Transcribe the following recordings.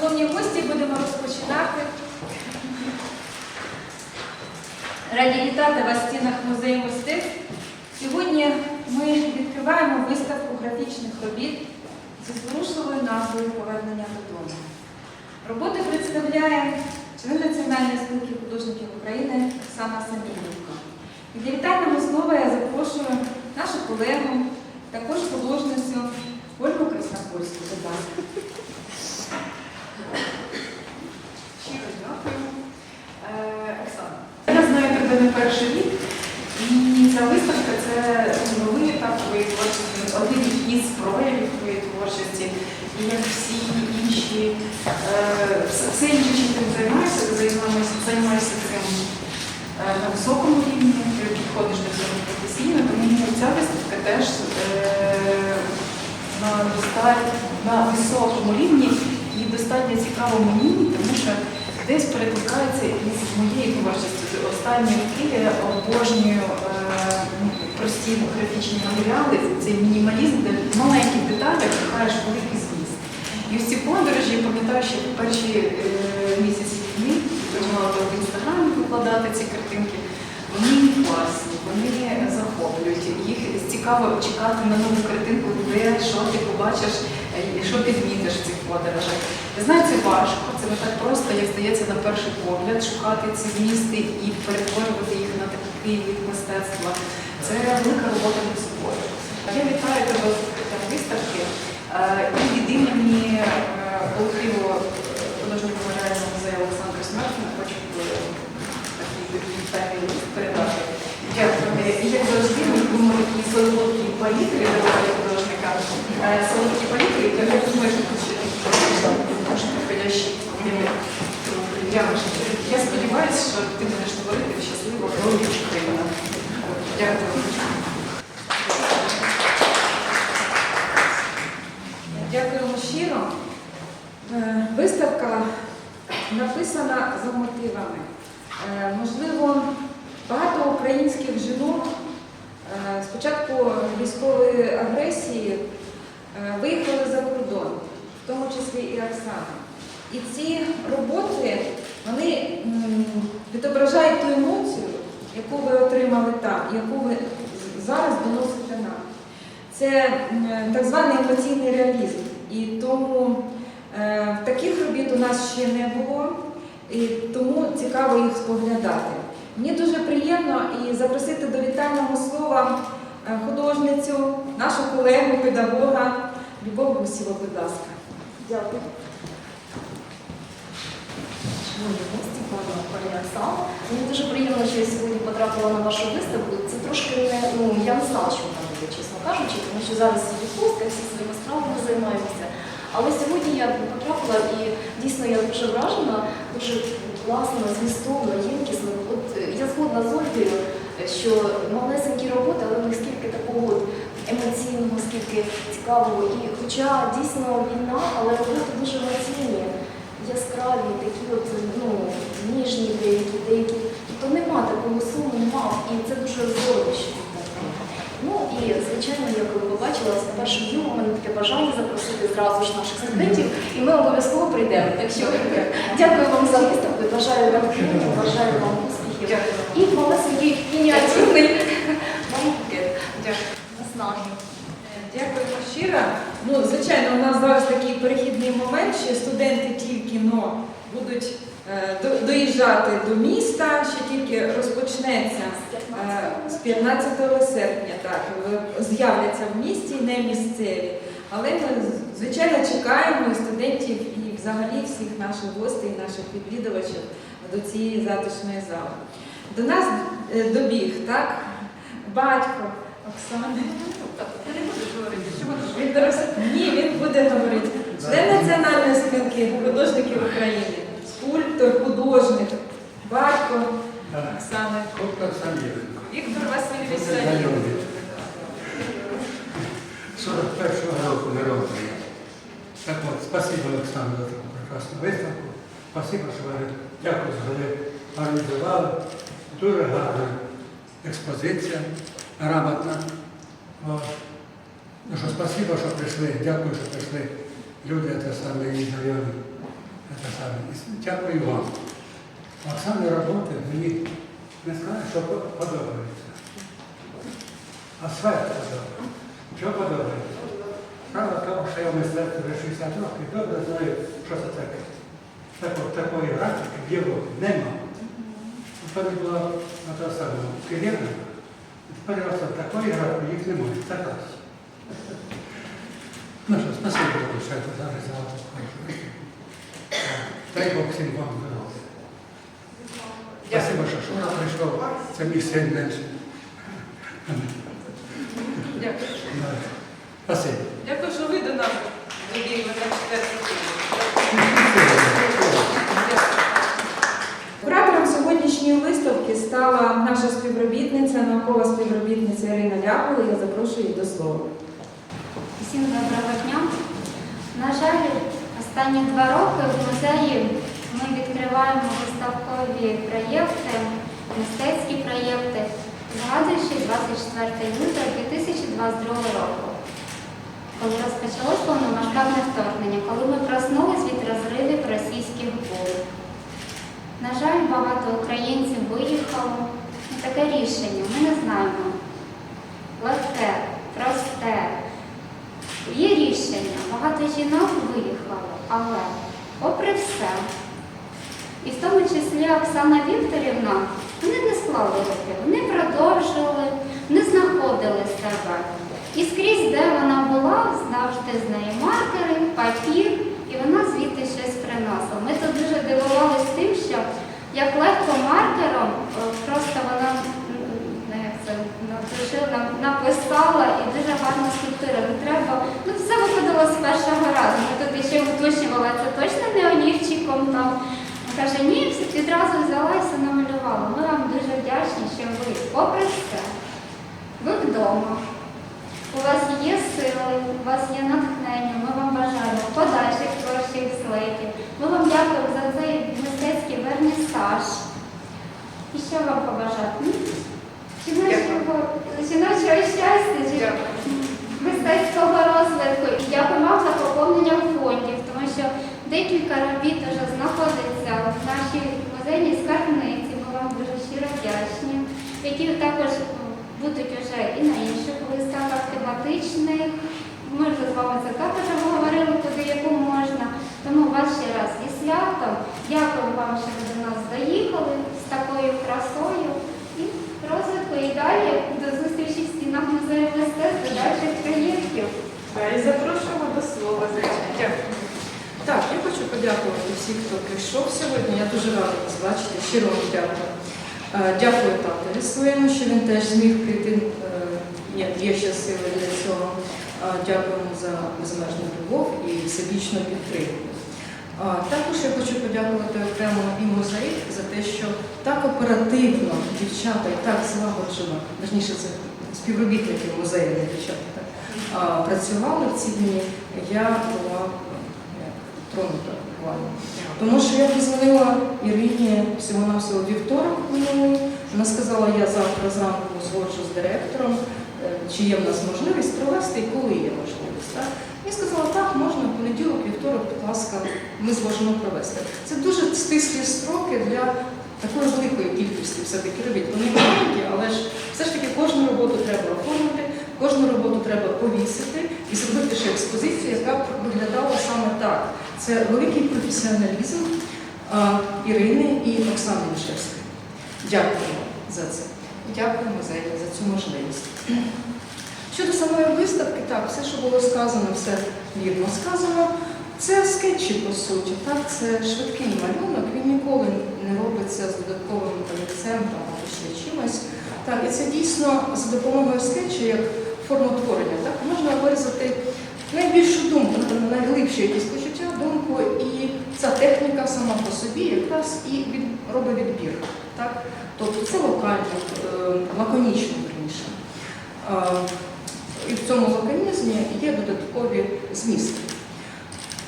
Шановні гості, будемо розпочинати. Раді вітати вас в стінах музею мистецтв. Сьогодні ми відкриваємо виставку графічних робіт зі зворушливою назвою Повернення додому. Роботи представляє член Національної спілки художників України Оксана Самілівка. І для вітального слова я запрошую нашу колегу, також художницю Ольгу Краснопольську. Будь ласка. Щиро дякую. Е, Оксана, я знаю тебе не перший рік, і ця виставка це новий етап твоєї творчості, один із проявів твоєї творчості. І як всі інші, е, все, інше, чим ти займаєшся, ти займаєшся, займаєшся цим е, на високому рівні, ти підходиш до цього професійно, тому ця виставка теж на, на високому рівні достатньо цікаво мені, тому що десь перекликається із моєю творчістю. Останні роки я обожнюю е, прості графічні матеріали, цей мінімалізм, де в маленьких деталях шукаєш великий зміст. І ось ці подорожі, пам'ятаю, що перші е, місяці війни почала в інстаграмі викладати ці картинки. Вони класні, вони захоплюють. Їх цікаво чекати на нову картинку, де що ти побачиш, е, що підмітиш в цих подорожах. Я знаю, це важко, це не так просто, як здається, на перший погляд, шукати ці змісти і перетворювати їх на такий вид мистецтва. Це велика робота над собою. Я вітаю тебе з виставки е, і від імені е, колективу художнього меморіального музею Олександра Смертна хочу е, такий вітальний лист передати. Дякую. І як завжди, ми будемо такі солодкі палітри художника. Е, я думаю, підходящі. Я, сподіваюся, що ти будеш творити щасливо здоров'я Україна. Дякую. Дякуємо щиро. Е, Виставка написана за мотивами. Е, Можливо, багато українських жінок початку військової агресії е, виїхали за кордон, в тому числі і Оксана. І ці роботи вони відображають ту емоцію, яку ви отримали там, яку ви зараз доносите нам. Це так званий емоційний реалізм. І тому е, таких робіт у нас ще не було, і тому цікаво їх споглядати. Мені дуже приємно і запросити до вітального слова художницю, нашу колегу, педагога Любов Гусєву, будь ласка. Дякую. Мені дуже приємно, що я сьогодні потрапила на вашу виставку. Це трошки не ну я не знала, що там буде, чесно кажучи, тому що зараз відпустка, всі своїми справами займаємося. Але сьогодні я потрапила і дійсно я дуже вражена, дуже класно, змістовно, ємкісно. От е, я згодна з Ольгою, е, що малесенькі роботи, але в них скільки такого емоційного, скільки цікавого. І хоча дійсно війна, але роботи дуже емоційні яскраві, такі от ну, ніжні деякі, деякі. Тобто нема такого суму, нема. І це дуже здорово, що це. Ну і звичайно, як ви побачили, з першим днем у мене таке бажання запросити зразу ж наших студентів, і ми обов'язково прийдемо. Так що дякую вам за виставку, бажаю вам бажаю вам успіхів. Дякую. І мініатюрний букет. Дякую. Наснаги. Дякуємо щиро. Ну, звичайно, у нас зараз такий перехідний момент, що студенти тільки но будуть е, доїжджати до міста, ще тільки розпочнеться е, з 15 серпня, так, е, з'являться в місті, не місцеві. Але ми, звичайно, чекаємо студентів і взагалі всіх наших гостей, наших відвідувачів до цієї затишної зали. До нас е, добіг, так, батько Оксани. Ти не будеш говорити, що будеш Він дорос- Ні, він буде говорити. Член Національної спілки художників України, скульптор, художник, батько Оксани. Віктор Васильович Це 41-го року народження. Так от, спасибо, Олександр, за таку прекрасну виставку. Спасибо, що ви дякую, що ви організували. Дуже гарна експозиція, грамотна. Ну що, спасибо, що прийшли. Дякую, що прийшли люди, те саме і знайомі. Оксані. І Дякую вам. Оксани роботи мені не скажу, що подобається. А сфера подобається. Що подобається? Правда в тому, що я в вже 60 років добре знаю, що це таке. Такої графіки в Європі нема. Тепер була на те саме Києвна. Тепер оце такої графіки їх немає. Це раз. Ну що, спасибо большое за вас. Дай Бог всім вам здоров'я. Спасибо, що Шура прийшов. Це мій син менше. Дякую. Спасибо. Дякую, що ви до нас довірили на четверту. Куратором сьогоднішньої виставки стала наша співробітниця, наукова співробітниця Ірина Ляпова. Я слова. Всім доброго дня. На жаль, останні два роки в музеї ми відкриваємо виставкові проєкти, мистецькі проєкти, згадуючи 24 лютого 2022 року, коли розпочалось повномасштабне вторгнення, коли ми проснулись від розривів російських бомб. На жаль, багато українців виїхало. Таке рішення ми не знаємо. Легке, просте, Є рішення, багато жінок виїхало, але попри все, і в тому числі Оксана Вікторівна, вони не склали руки, вони продовжували, не знаходили себе. І скрізь, де вона була, завжди з нею маркери, папір, і вона звідти щось приносила. Ми тут дуже дивувалися тим, що як легко маркером, е, просто вона м, ну, як це, надружила, нам- написала і дуже гарна скульптура. Не треба, ну все виходило з першого разу. Ми тут ще уточнювали, це точно не олівчиком там. Каже, ні, все відразу взяла і все намалювала. Ми вам дуже вдячні, що ви, попри все, ви вдома. У вас є сили, у вас є натхнення, ми вам бажаємо подальших творчих злетів. Ми вам дякуємо за цей мистецький вернісаж. І що вам побажати? Ну, Жіночого, жіночого щастя, жі- мистецького розвитку. І дякую вам за поповнення фондів, тому що декілька робіт вже знаходиться в нашій музейній скарбниці. Ми вам дуже щиро вдячні, які також будуть вже і на інших виставках тематичних. Ми вже з вами це також говорили, куди яку можна. Тому вас ще раз зі святом. Дякую вам, що ви до нас доїхали з такою красою і розвитку і далі до зустрічі в стінах музею мистецтв, до дальших проєктів. І запрошуємо до слова. Дякую. Так, я хочу подякувати всіх, хто прийшов сьогодні. Я дуже рада вас бачити. Щиро вам дякую. Е, Дякую татові своєму, що він теж зміг прийти. Е, Є, є ще сили для цього. Е, Дякуємо за безмежну любов і всебічну підтримку. Також я хочу подякувати окремо і музей за те, що так оперативно дівчата і так злагоджено, точніше, це співробітники музею, дівчата, працювали в ці дні. Я тронута буквально. Тому що я позвонила Ірині всього-навсього вівторок минулий. Вона сказала, я завтра зранку згоджу з директором, е, чи є в нас можливість провести і коли є можливість. Так? Я сказала, так, можна в понеділок, вівторок, будь ласка, ми зможемо провести. Це дуже стислі строки для такої великої кількості все-таки робіт. Вони маленькі, але ж все ж таки кожну роботу треба оформити, кожну роботу треба повісити і зробити ще експозицію, яка б виглядала саме так. Це великий професіоналізм Ірини і Оксани Мішевської. Дякую за це. Дякую музею за цю можливість. Щодо самої виставки, так, все, що було сказано, все вірно сказано. Це скетчі, по суті, так, це швидкий малюнок, він ніколи не робиться з додатковим олівцем або ще чимось. Так, і це дійсно за допомогою скетчу, як формотворення, так, можна виразити найбільшу думку, найглибші якісь почуття, думку, і ця техніка сама по собі якраз і від, робить відбір. Так? Тобто це локально, е, лаконічно раніше. І в цьому лаконізмі є додаткові змісти.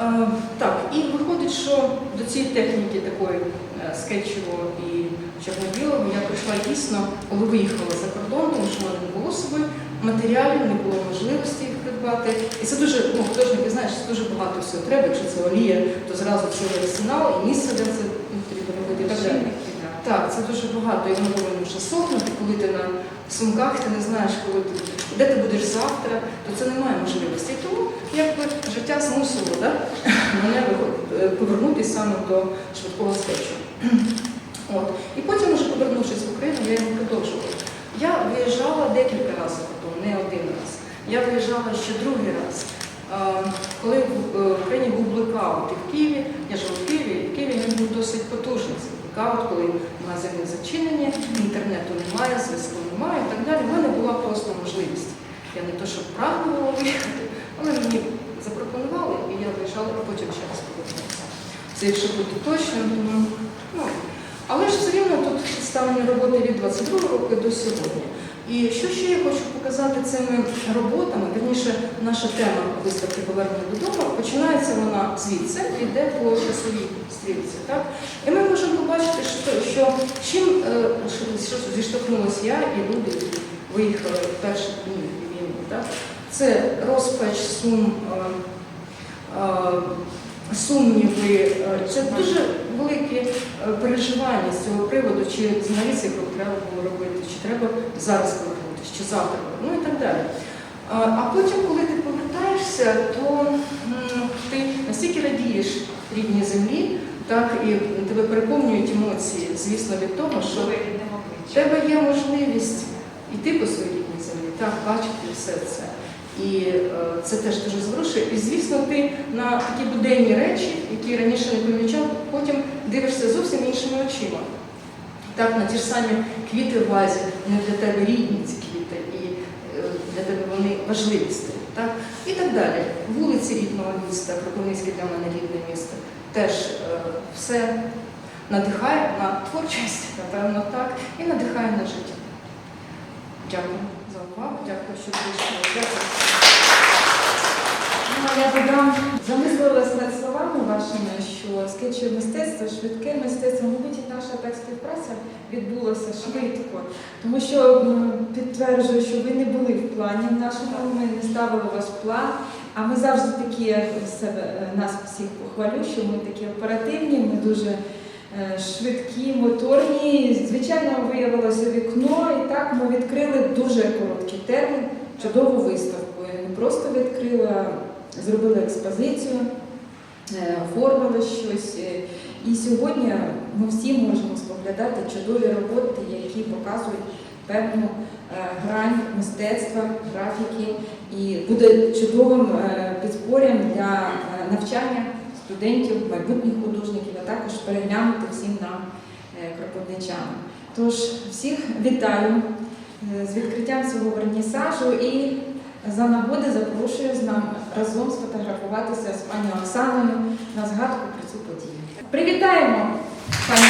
Е, Так, і виходить, що до цієї техніки такої е, скетчевого і чорно-білого я прийшла дійсно, коли виїхала за кордон, тому що в мене не було з собою матеріалів, не було можливості їх І це дуже, ну, художники, знаєш, це дуже багато всього треба. Якщо це олія, то зразу цілий арсенал і місце, де це ну, потрібно робити. і так далі. Да. Так, це дуже багато, і воно повинно вже сохнути, коли ти на сумках, ти не знаєш, коли ти, де ти будеш завтра, то це немає можливості. І тому якби життя змусило да? мене е, повернутися саме до швидкого скетчу. От. І потім, вже повернувшись в Україну, я його продовжувала. Я виїжджала декілька разів не один раз. Я виїжджала ще другий раз. Коли в е, Україні був блекаут і в Києві, я жила в Києві, і в Києві він був досить потужний. Блекаут, коли магазини зачинені, інтернету немає, зв'язку немає і так далі. У мене була просто можливість. Я не то, щоб прагнула виїхати, але мені запропонували, і я виїжджала, а потім ще раз повернулася. Це якщо бути точним, тому, ну, але ж все рівно тут ставлені роботи від 22 року до сьогодні. І що ще я хочу показати цими роботами, верніше, наша тема виставки повернення додому, починається вона звідси, йде по часовій стрілці. Так? І ми можемо побачити, що, що чим е, що, зіштовхнулася я і люди, які виїхали в перші дні війни. Так? Це розпач, сум, е, е, сумніви, е, це дуже великі е, переживання з цього приводу, чи цей крок треба було робити, чи треба зараз повернутися, чи завтра, ну і так далі. А потім, коли ти повертаєшся, то ти настільки радієш рідній землі, так і тебе переповнюють емоції, звісно, від того, що в тебе є можливість йти по своїй рідній землі, так, бачити все це. І е, це теж дуже зворушує. І звісно, ти на такі буденні речі, які раніше не помічав, потім дивишся зовсім іншими очима. Так, на ті ж самі квіти в вазі, вони для тебе рідні ці квіти, і е, для тебе вони важливі. Так? І так далі. Вулиці рідного міста, Кропивницьке для мене рідне місто, теж е, все надихає на творчість, напевно, так, і надихає на життя. Дякую за увагу, дякую, що прийшли. Дякую. Ну, Я додам, замислилась над словами вашими, що скетчеве мистецтво, швидке мистецтво, мабуть, і наша так співпраця відбулася швидко. Тому що підтверджую, що ви не були в плані нашому, ми не ставили вас в план. А ми завжди такі я себе е, нас всіх похвалю, що ми такі оперативні, ми дуже е, швидкі, моторні. Звичайно, виявилося вікно, і так ми відкрили дуже короткий термін, чудову виставку. Не просто відкрили, а зробили експозицію, е, оформили щось. Е, І сьогодні ми всі можемо споглядати чудові роботи, які показують певну е, грань мистецтва, графіки, і буде чудовим е, підспорям для е, навчання студентів, майбутніх художників, а також переглянути всім нам е, кропивничанам. Тож всіх вітаю е, з відкриттям цього вернісажу і за нагоди запрошую з нами разом сфотографуватися з пані Оксаною на згадку про цю подію. Привітаємо пані